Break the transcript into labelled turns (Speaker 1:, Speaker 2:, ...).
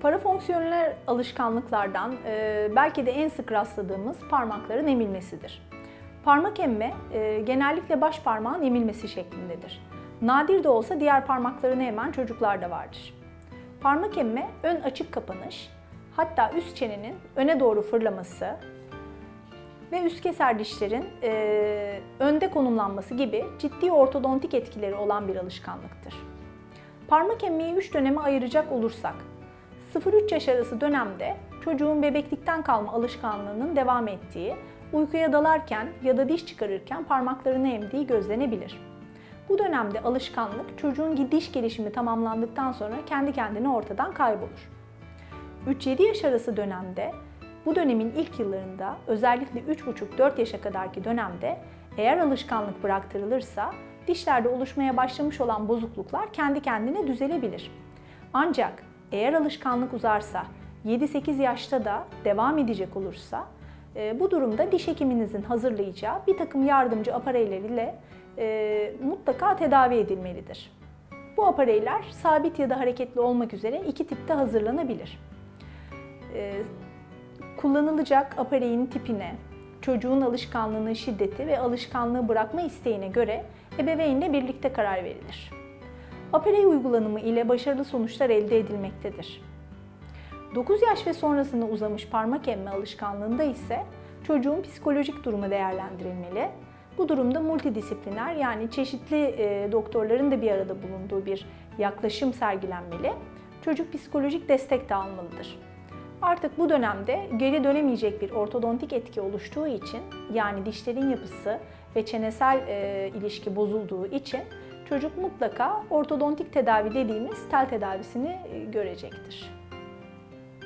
Speaker 1: Parafonksiyonel alışkanlıklardan e, belki de en sık rastladığımız parmakların emilmesidir. Parmak emme e, genellikle baş parmağın emilmesi şeklindedir. Nadir de olsa diğer parmaklarını emen çocuklar da vardır. Parmak emme ön açık kapanış, hatta üst çenenin öne doğru fırlaması ve üst keser dişlerin e, önde konumlanması gibi ciddi ortodontik etkileri olan bir alışkanlıktır. Parmak emmeyi 3 döneme ayıracak olursak, 0-3 yaş arası dönemde çocuğun bebeklikten kalma alışkanlığının devam ettiği, uykuya dalarken ya da diş çıkarırken parmaklarını emdiği gözlenebilir. Bu dönemde alışkanlık çocuğun diş gelişimi tamamlandıktan sonra kendi kendine ortadan kaybolur. 3-7 yaş arası dönemde bu dönemin ilk yıllarında özellikle 3,5-4 yaşa kadarki dönemde eğer alışkanlık bıraktırılırsa dişlerde oluşmaya başlamış olan bozukluklar kendi kendine düzelebilir. Ancak eğer alışkanlık uzarsa 7-8 yaşta da devam edecek olursa e, bu durumda diş hekiminizin hazırlayacağı bir takım yardımcı apareyler ile e, mutlaka tedavi edilmelidir. Bu apareyler sabit ya da hareketli olmak üzere iki tipte hazırlanabilir. E, kullanılacak apareyin tipine, çocuğun alışkanlığının şiddeti ve alışkanlığı bırakma isteğine göre ebeveynle birlikte karar verilir. Aparey uygulanımı ile başarılı sonuçlar elde edilmektedir. 9 yaş ve sonrasında uzamış parmak emme alışkanlığında ise çocuğun psikolojik durumu değerlendirilmeli. Bu durumda multidisipliner yani çeşitli e, doktorların da bir arada bulunduğu bir yaklaşım sergilenmeli. Çocuk psikolojik destek de almalıdır. Artık bu dönemde geri dönemeyecek bir ortodontik etki oluştuğu için yani dişlerin yapısı ve çenesel e, ilişki bozulduğu için çocuk mutlaka ortodontik tedavi dediğimiz tel tedavisini e, görecektir.